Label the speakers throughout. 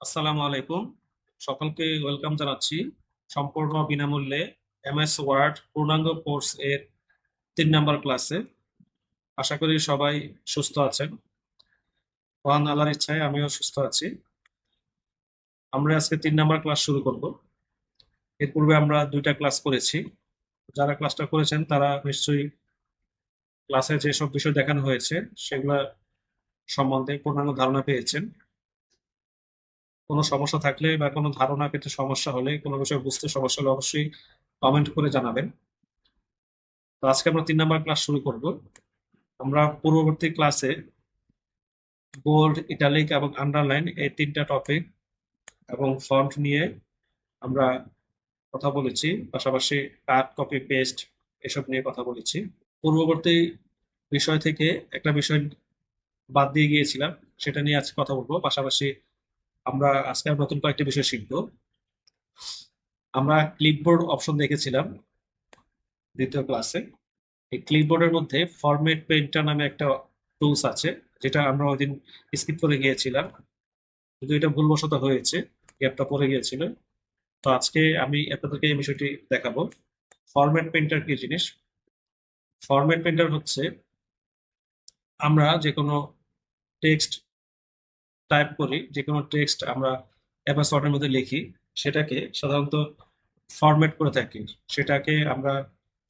Speaker 1: আসসালামু আলাইকুম। সকলকে ওয়েলকাম জানাচ্ছি। সম্পূর্ণ বিনামূল্যে এমএস ওয়ার্ড পূর্ণাঙ্গ কোর্স এর তিন নম্বর ক্লাসে। আশা করি সবাই সুস্থ আছেন। মহান আল্লাহর ইচ্ছায় আমিও সুস্থ আছি। আমরা আজকে তিন নম্বর ক্লাস শুরু করব। এর পূর্বে আমরা দুইটা ক্লাস করেছি। যারা ক্লাসটা করেছেন তারা নিশ্চয়ই ক্লাসে যেসব বিষয় দেখানো হয়েছে সেগুলা সম্বন্ধে পূর্ণাঙ্গ ধারণা পেয়েছেন। কোনো সমস্যা থাকলে বা কোনো ধারণা পেতে সমস্যা হলে, কোনো বিষয় বুঝতে সমস্যা হলে অবশ্যই কমেন্ট করে জানাবেন। তো আজকে আমরা তিন নাম্বার ক্লাস শুরু করব। আমরা পূর্ববর্তী ক্লাসে বোল্ড ইটালিক এবং আন্ডারলাইন এই তিনটা টপিক এবং ফন্ট নিয়ে আমরা কথা বলেছি, পাশাপাশি কাট কপি পেস্ট এসব নিয়ে কথা বলেছি। পূর্ববর্তী বিষয় থেকে একটা বিষয় বাদ দিয়ে গিয়েছিলাম, সেটা নিয়ে আজকে কথা বলব। পাশাপাশি আমরা আজকে নতুন কয়েকটি বিষয় শিখব। আমরা ক্লিপবোর্ড অপশন দেখেছিলাম দ্বিতীয় ক্লাসে এই ক্লিপবোর্ডের মধ্যে ফরম্যাট পেন্টার নামে একটা টুলস আছে, যেটা আমরা ওই দিন স্কিপ করে গিয়েছিলাম। কিন্তু এটা ভুলবশত হয়েছে গ্যাপটা পড়ে গিয়েছিল। তো আজকে আমি আপনাদেরকে এই বিষয়টি দেখাবো। ফরম্যাট পেন্টার কি জিনিস? ফরম্যাট পেন্টার হচ্ছে আমরা যে কোনো টেক্সট টাইপ করি যে কোনো টেক্সট আমরা ওয়ার্ডের মধ্যে লিখি, সেটাকে সাধারণত ফরম্যাট করে থাকি। সেটাকে আমরা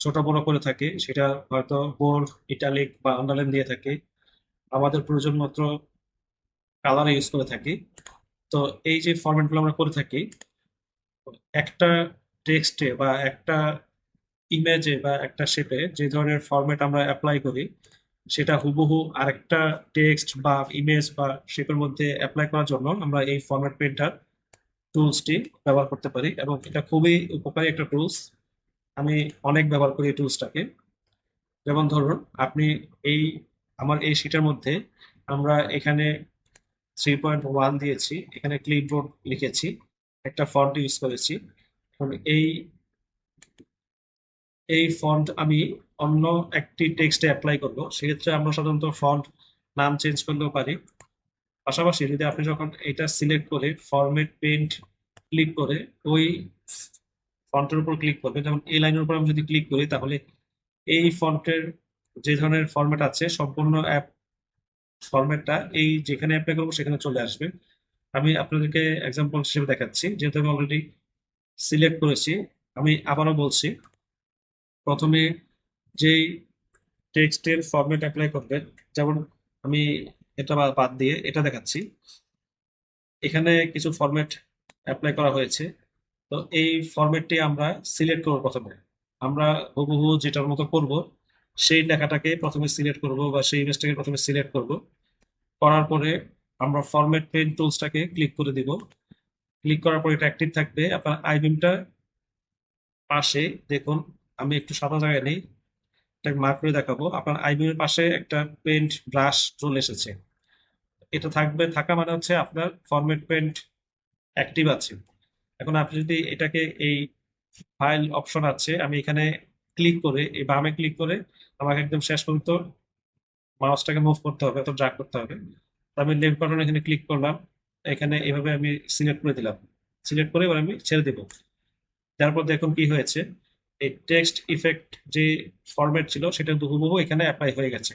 Speaker 1: ছোট বড় করে থাকি, সেটা হয়তো বোল্ড ইটালিক বা আন্ডারলাইন দিয়ে থাকি। আমাদের প্রয়োজন মতো কালার ইউজ করে থাকি। তো এই যে ফরম্যাটগুলো আমরা করে থাকি, একটা টেক্সটে বা একটা ইমেজে বা একটা শেপে যে ধরনের ফরম্যাট আমরা অ্যাপ্লাই করি সেটা হুবহু আরেকটা টেক্সট বা ইমেজ বা শেপের মধ্যে অ্যাপ্লাই করার জন্য আমরা এই ফরম্যাট প্রিন্টার টুলসটি ব্যবহার করতে পারি এবং এটা খুবই উপকারী একটা টুলস আমি অনেক ব্যবহার করি এই টুলসটাকে যেমন ধরুন, আপনি এই, আমার এই শিটের মধ্যে আমরা এখানে থ্রি পয়েন্ট ওয়ান দিয়েছি, এখানে ক্লিপবোর্ড লিখেছি, একটা ফন্ট ইউজ করেছি। এই এই ফন্ট আমি অন্য একটি টেক্সটে অ্যাপ্লাই করব। সেক্ষেত্রে আমরা সাধারণত ফন্ট নাম চেঞ্জ করলেও পারি। পাশাপাশি যদি আপনি যখন এটা সিলেক্ট করে ফরম্যাট পেন্ট ক্লিক করে, ওই ফন্টের উপর ক্লিক করবেন, যেমন এই লাইনের উপর আমি যদি ক্লিক করি, তাহলে এই ফন্টের যে ধরনের ফরম্যাট আছে, সম্পূর্ণ অ্যাপ ফরম্যাটটা এই যেখানে অ্যাপ্লাই করব, সেখানে চলে আসবে। আমি আপনাদেরকে এক্সাম্পল হিসেবে দেখাচ্ছি। যেহেতু আমি অলরেডি সিলেক্ট করেছি, আমি আবারও বলছি প্রথমে যেই টেক্সটের ফরম্যাট অ্যাপ্লাই করবেন, যেমন আমি এটা বাদ দিয়ে এটা দেখাচ্ছি। এখানে কিছু ফরম্যাট অ্যাপ্লাই করা হয়েছে। তো এই ফরম্যাটটি আমরা সিলেক্ট করব প্রথমে। আমরা হুবহু যেটার মতো করব, সেই লেখাটাকে প্রথমে সিলেক্ট করব বা সেই ইমেজটাকে প্রথমে সিলেক্ট করব। করার পরে আমরা ফরম্যাট পেন টুলসটাকে ক্লিক করে দিব। ক্লিক করার পরে এটা অ্যাক্টিভ থাকবে। আপনার আইবিমটা পাশে দেখুন আমি একটু সাদা জায়গায় নেই। এটাকে মার্ক করে দেখাবো। আপনার আইবিএম এর পাশে একটা পেন্ট ব্রাশ চলে এসেছে। এটা থাকবে, থাকা মানে হচ্ছে আপনার ফরম্যাট পেন্ট অ্যাক্টিভ আছে। এখন আপনি যদি এটাকে এই ফাইল অপশন আছে, আমি এখানে ক্লিক করে, এই বামে ক্লিক করে আমাকে একদম শেষ পর্যন্ত মাউসটাকে মুভ করতে হবে অথবা ড্রাগ করতে হবে। তো আমি লেফট বাটন এখানে ক্লিক করলাম। এখানে এভাবে আমি সিলেক্ট করে দিলাম। সিলেক্ট করে এবার আমি ছেড়ে দেবো। তারপর দেখুন কি হয়েছে। এই টেক্সট ইফেক্ট যে ফরম্যাট ছিল, সেটা হুবহু এখানে অ্যাপ্লাই হয়ে গেছে।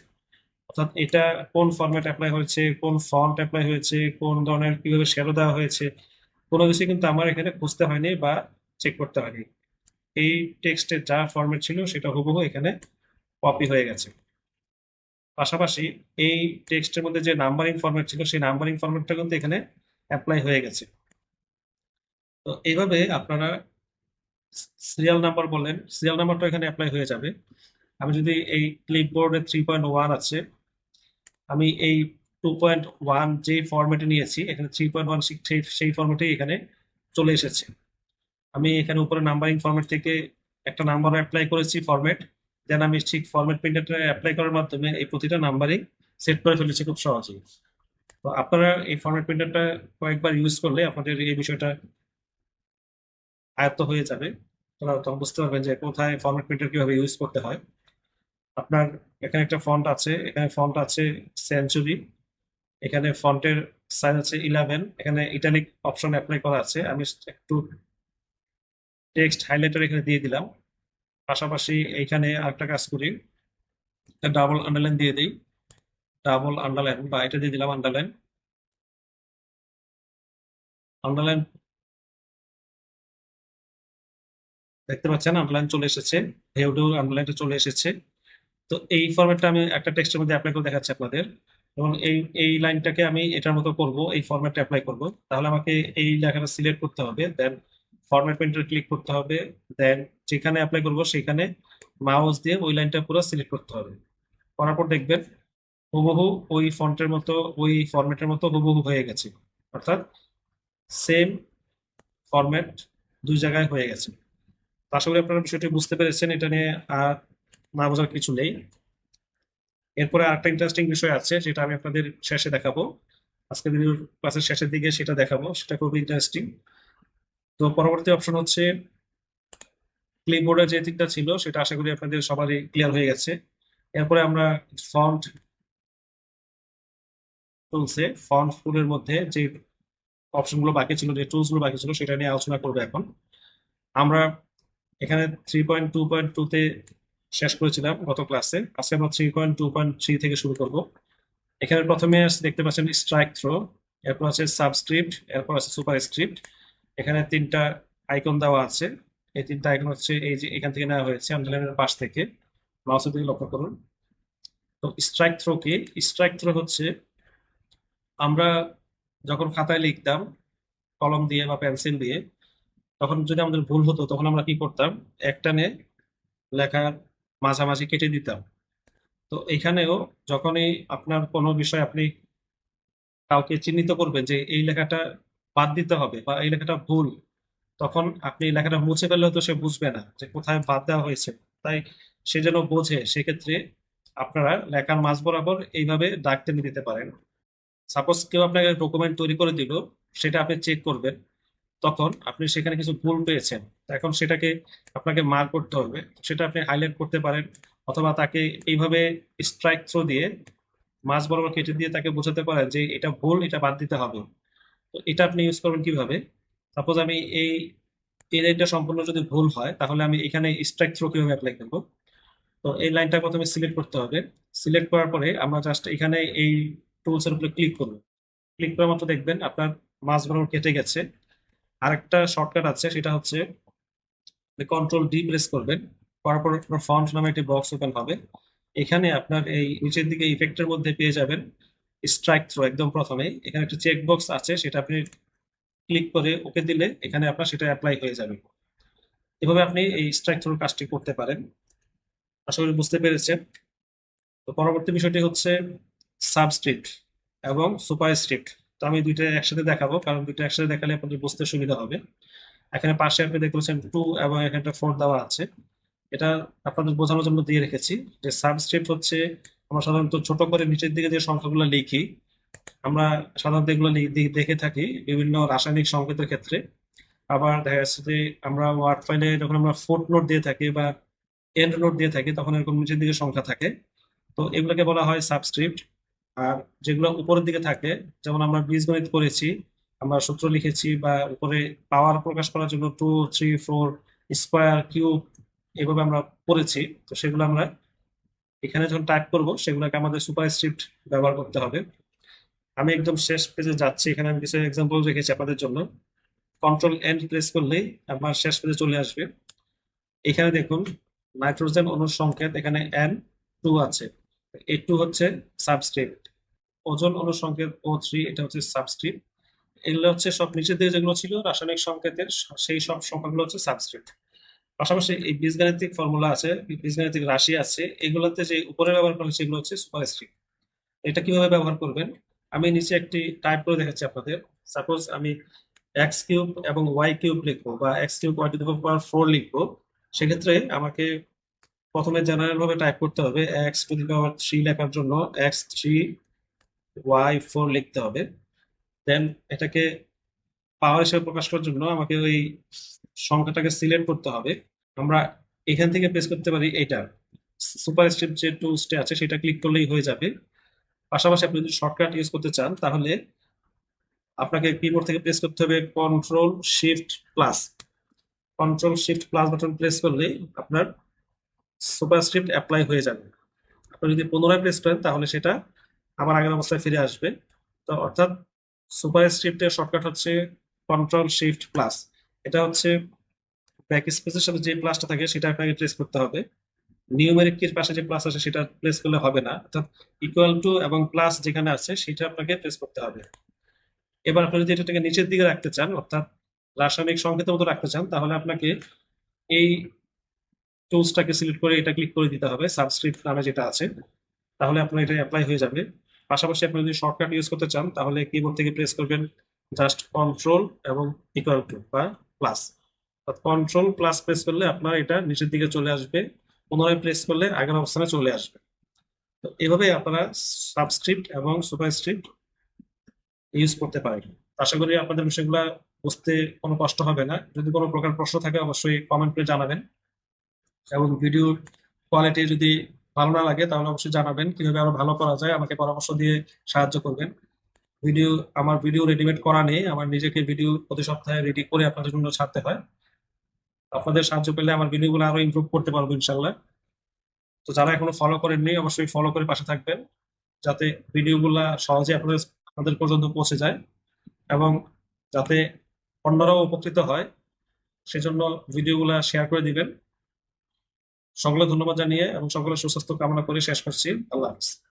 Speaker 1: অর্থাৎ এটা কোন ফরম্যাট অ্যাপ্লাই হয়েছে, কোন ফন্ট অ্যাপ্লাই হয়েছে, কোন ধরনের কীভাবে শ্যাডো দেওয়া হয়েছে, কোনো কিছু কিন্তু আমার এখানে খুঁজতে হয়নি বা চেক করতে হয়নি। এই টেক্সটের যা ফরম্যাট ছিল, সেটা হুবহু এখানে কপি হয়ে গেছে। পাশাপাশি এই টেক্সটের মধ্যে যে নাম্বারিং ফরম্যাট ছিল, সেই নাম্বারিং ফরম্যাটটা কিন্তু এখানে অ্যাপ্লাই হয়ে গেছে। তো এইভাবে আপনারা সিরিয়াল নাম্বার বললেন সিরিয়াল নাম্বারটা এখানে অ্যাপ্লাই হয়ে যাবে। আমি যদি এই ক্লিপবোর্ডে থ্রি পয়েন্ট ওয়ান আছে, আমি এই টু পয়েন্ট ওয়ান যে ফরম্যাটে নিয়েছি, এখানে থ্রি পয়েন্ট ওয়ান সেই ফরম্যাটে এখানে চলে এসেছে। আমি এখানে উপরে নাম্বারিং ফরম্যাট থেকে একটা নাম্বার অ্যাপ্লাই করেছি ফরম্যাট দেন আমি ঠিক ফরম্যাট প্রিন্টারটা অ্যাপ্লাই করার মাধ্যমে এই প্রতিটা নাম্বারিং সেট করে ফেলেছি খুব সহজেই। তো আপনারা এই ফর্মেট প্রিন্টারটা কয়েকবার ইউজ করলে আপনাদের এই বিষয়টা আয়ত্ত হয়ে যাবে। তোরা তখন বুঝতে পারবেন যে কোথায় ফরম্যাট প্রিন্টার কীভাবে ইউজ করতে হয়। আপনার এখানে একটা ফন্ট আছে, এখানে ফন্ট আছে সেঞ্চুরি এখানে ফন্টের সাইজ আছে ইলেভেন এখানে ইটালিক অপশন অ্যাপ্লাই করা আছে। আমি একটু টেক্সট হাইলাইটার এখানে দিয়ে দিলাম। পাশাপাশি এইখানে আরেকটা কাজ করি ডাবল আন্ডারলাইন দিয়ে দিই। ডাবল আন্ডারলাইন বা এটা দিয়ে দিলাম আন্ডারলাইন আন্ডারলাইন দেখতে পাচ্ছেন আন্ডারলাইন চলে এসেছে হেউডু আন্ডারলাইনটা চলে এসেছে। তো এই ফরম্যাটটা আমি একটা টেক্সটের মধ্যে অ্যাপ্লাই করে দেখাচ্ছি আপনাদের। এবং এই এই লাইনটাকে আমি এটার মতো করব, এই ফরম্যাটটা অ্যাপ্লাই করব। তাহলে আমাকে এই লেখাটা সিলেক্ট করতে হবে দেন ফরম্যাট পেন্টার ক্লিক করতে হবে দেন যেখানে অ্যাপ্লাই করব সেখানে মাউস দিয়ে ওই লাইনটা পুরো সিলেক্ট করতে হবে। করার পর দেখবেন, হুবহু ওই ফন্টের মতো, ওই ফরম্যাটের মতো হুবহু হয়ে গেছে। অর্থাৎ সেম ফরম্যাট দুই জায়গায় হয়ে গেছে। আশা করি আপনারা বিষয়টি বুঝতে পেরেছেন, এটা নিয়ে আর না বোঝার কিছু নেই। এরপরে আরেকটা ইন্টারেস্টিং বিষয় আছে, যেটা আমি আপনাদের শেষে দেখাবো। আজকে ভিডিওর ক্লাসের শেষের দিকে সেটা দেখাবো, সেটা খুবই ইন্টারেস্টিং তো পরবর্তী অপশন হচ্ছে ক্লিপবোর্ডের যে দিকটা ছিল, সেটা আশা করি আপনাদের সবারই ক্লিয়ার হয়ে গেছে। এরপরে আমরা ফন্ট টুলসে ফন্ট টুলের মধ্যে যে অপশনগুলো বাকি ছিল, যে টুলসগুলো বাকি ছিল, সেটা নিয়ে আলোচনা করব এখন। আমরা এখানে থ্রি পয়েন্ট টু পয়েন্ট টুতে শেষ করেছিলাম গত ক্লাসে আজকে আমরা three point two point three থেকে শুরু করব। এখানে প্রথমে দেখতে পাচ্ছেন স্ট্রাইক থ্রো এরপর আছে সাবস্ক্রিপ্ট এরপর আছে সুপার স্ক্রিপ্ট এখানে তিনটা আইকন দেওয়া আছে। এই তিনটা আইকন হচ্ছে এই যে এখান থেকে নেওয়া হয়েছে আন্ডারলাইনের পাশ থেকে। মাউসের দিকে লক্ষ্য করুন। তো স্ট্রাইক থ্রো কি? স্ট্রাইক থ্রো হচ্ছে আমরা যখন খাতায় লিখতাম, কলম দিয়ে বা পেন্সিল দিয়ে তখন যদি আমাদের ভুল হতো, তখন আমরা কি করতাম? একটানে লেখার মাঝামাঝি কেটে দিতাম। তো এখানেও যখনই আপনার কোনো বিষয় আপনি কাউকে চিহ্নিত করবেন যে এই লেখাটা বাদ দিতে হবে বা এই লেখাটা ভুল, তখন আপনি এই লেখাটা মুছে ফেললেও তো সে বুঝবে না যে কোথায় বাদ দেওয়া হয়েছে। তাই সে যেন বোঝে, সেক্ষেত্রে আপনারা লেখার মাঝ বরাবর এইভাবে দাগ টেনে দিতে পারেন। সাপোজ কেউ আপনাকে ডকুমেন্ট তৈরি করে দিল, সেটা আপনি চেক করবেন। তখন আপনি সেখানে কিছু ভুল পেয়েছেন এখন সেটাকে আপনাকে মার করতে হবে। সেটা আপনি হাইলাইট করতে পারেন অথবা তাকে এইভাবে স্ট্রাইক থ্রো দিয়ে মাঝ বরাবর কেটে দিয়ে তাকে বোঝাতে পারেন যে এটা ভুল, এটা বাদ দিতে হবে। তো এটা আপনি ইউজ করবেন কীভাবে? সাপোজ আমি এই এই লাইনটা সম্পূর্ণ যদি ভুল হয়, তাহলে আমি এখানে স্ট্রাইক থ্রো কীভাবে অ্যাপ্লাই করব? তো এই লাইনটা প্রথমে সিলেক্ট করতে হবে। সিলেক্ট করার পরে আমরা জাস্ট এখানে এই টুলসের উপরে ক্লিক করব। ক্লিক করার মতো দেখবেন আপনার মাঝ বরাবর কেটে গেছে। আরেকটা শর্টকাট আছে, সেটা হচ্ছে কন্ট্রোল ডি প্রেস করবেন, করার পর আপনার ফন্ট নামে একটি বক্স ওপেন হবে। এখানে আপনার এই নিচের দিকে ইফেক্টের মধ্যে পেয়ে যাবেন স্ট্রাইক থ্রো একদম প্রথমে। এখানে একটা চেক বক্স আছে, সেটা আপনি ক্লিক করে ওকে দিলে এখানে আপনার সেটা অ্যাপ্লাই হয়ে যাবে। এভাবে আপনি এই স্ট্রাইক থ্রোর কাজটি করতে পারেন। আশা করি বুঝতে পেরেছেন। তো পরবর্তী বিষয়টি হচ্ছে সাবস্ক্রিপ্ট এবং সুপার সুপারস্ক্রিপ্ট তো আমি দুইটা একসাথে দেখাবো, কারণ দুইটা একসাথে দেখালে আপনাদের বুঝতে সুবিধা হবে। এখানে পাশে আপনি দেখতে পাচ্ছেন টু এবং এখানে একটা ফোর দেওয়া আছে। এটা আপনাদের বোঝানোর জন্য দিয়ে রেখেছি যে সাবস্ক্রিপ্ট হচ্ছে, আমরা সাধারণত ছোট করে নিচের দিকে যে সংখ্যাগুলো লিখি, আমরা সাধারণত এগুলো দেখে থাকি বিভিন্ন রাসায়নিক সংকেতের ক্ষেত্রে। আবার দেখা যাচ্ছে যে আমরা ওয়ার্ড ফাইলে যখন আমরা ফুট নোট দিয়ে থাকি বা এন্ড নোট দিয়ে থাকি, তখন এরকম নিচের দিকে সংখ্যা থাকে। তো এগুলোকে বলা হয় সাবস্ক্রিপ্ট আর যেগুলো উপরের দিকে থাকে, যেমন আমরা বীজগণিত করেছি আমরা সূত্র লিখেছি বা উপরে পাওয়ার প্রকাশ করার জন্য two three four square cube এভাবে আমরা পড়েছি। তো সেগুলো আমরা এখানে যখন টাইপ করব, সেগুলোকে আমাদের সুপারস্ক্রিপ্ট ব্যবহার করতে হবে। আমি একদম শেষ পেজে যাচ্ছি। এখানে আমি কিছু এক্সাম্পল রেখেছি আপনাদের জন্য। কন্ট্রোল এন্ড প্রেস করলেই আমার শেষ পেজে চলে আসবে। এখানে দেখুন নাইট্রোজেন অণুর সংকেত, এখানে এন টু আছে। এই টু হচ্ছে সাবস্ক্রিপ্ট ওজন অণুর সংকেত ও থ্রি এটা হচ্ছে সাবস্ক্রিপ্ট এগুলো হচ্ছে সব নিচের দিকে যেগুলো ছিল, রাসায়নিক সংকেতের সেই সব সংখ্যাগুলো হচ্ছে সাবস্ক্রিপ্ট পাশাপাশি এই বীজগাণিতিক ফর্মুলা আছে বীজগাণিতিক রাশি আছে, এগুলোতে যে উপরে ব্যবহার করা এগুলো হচ্ছে সুপারস্ক্রিপ্ট এটা কীভাবে ব্যবহার করবেন? আমি নিচে একটি টাইপ করে দেখাচ্ছি আপনাদের। সাপোজ আমি এক্স কিউব এবং ওয়াই কিউব লিখব বা x cube y to power four লিখব। সেক্ষেত্রে আমাকে প্রথমে জেনারেল ভাবে টাইপ করতে হবে x to the power three লেখার জন্য এক্স থ্রি ওয়াই ফোর লিখতে হবে। দেন এটাকে পাওয়ার হিসেবে প্রকাশ করার জন্য আমাকে ওই সংখ্যাটাকে সিলেক্ট করতে হবে। আমরা এখান থেকে প্রেস করতে পারি এটা সুপার স্টেপ যে টুলসটা আছে সেটা ক্লিক করলেই হয়ে যাবে। পাশাপাশি আপনি যদি শর্টকাট ইউজ করতে চান তাহলে আপনাকে কিবোর্ড থেকে প্রেস করতে হবে control shift plus control shift plus button press করলেই আপনার সুপারস্ক্রিপ্ট অ্যাপ্লাই হয়ে যাবে। আপনি যদি পুনরায় প্রেস করেন, তাহলে সেটা আবার আগের অবস্থায় ফিরে আসবে। তো অর্থাৎ সুপারস্ক্রিপ্টের শর্টকাট হচ্ছে কন্ট্রোল শিফট প্লাস এটা হচ্ছে ব্যাক স্পেসের সাথে যে প্লাসটা থাকে, সেটা আপনাকে প্রেস করতে হবে। নিউমেরিক কির পাশে যে প্লাস আছে, সেটা প্রেস করলে হবে না। অর্থাৎ ইকুয়াল টু এবং প্লাস যেখানে আছে, সেটা আপনাকে প্রেস করতে হবে। এবার আপনি যদি এটাকে নিচের দিকে রাখতে চান, অর্থাৎ রাসায়নিক সংকেতের মতো রাখতে চান, তাহলে আপনাকে এই টুলসটাকে সিলেক্ট করে এটা ক্লিক করে দিতে হবে সাবস্ক্রিপ্ট নামে যেটা আছে। তাহলে আপনার এটা অ্যাপ্লাই হয়ে যাবে। পাশাপাশি আপনি যদি শর্টকাট ইউজ করতে চান, তাহলে কিবোর্ড থেকে প্রেস করবেন জাস্ট কন্ট্রোল এবং ইকুয়াল টু বা প্লাস কন্ট্রোল প্লাস প্রেস করলে আপনার এটা নিচের দিকে চলে আসবে, পুনরায় প্রেস করলে আগের অবস্থানে চলে আসবে। তো এভাবে আপনারা সাবস্ক্রিপ্ট এবং সুপারস্ক্রিপ্ট ইউজ করতে পারেন। আশা করি আপনাদের বিষয়গুলো বুঝতে কোনো কষ্ট হবে না। যদি কোনো প্রকার প্রশ্ন থাকে, অবশ্যই কমেন্ট করে জানাবেন। এবং ভিডিওর কোয়ালিটি যদি ভালো না লাগে, তাহলে অবশ্যই জানাবেন কীভাবে আরও ভালো করা যায়। আমাকে পরামর্শ দিয়ে সাহায্য করবেন। ভিডিও আমার ভিডিও রেডিমেড করা নেই। আমার নিজেকে ভিডিও প্রতি সপ্তাহে রেডি করে আপনাদের জন্য ছাড়তে হয়। আপনাদের সাহায্য পেলে আমার ভিডিওগুলো আরও ইমপ্রুভ করতে পারব ইনশাল্লাহ তো যারা এখনও ফলো করেননি, অবশ্যই ফলো করে পাশে থাকবেন, যাতে ভিডিওগুলা সহজে আপনাদের আপনাদের পর্যন্ত পৌঁছে যায় এবং যাতে অন্যরাও উপকৃত হয়, সেজন্য ভিডিওগুলা শেয়ার করে দিবেন। সকলে ধন্যবাদ জানিয়ে এবং সকলে সুস্বাস্থ্য কামনা করে শেষ করছি। আল্লাহ হাফিজ।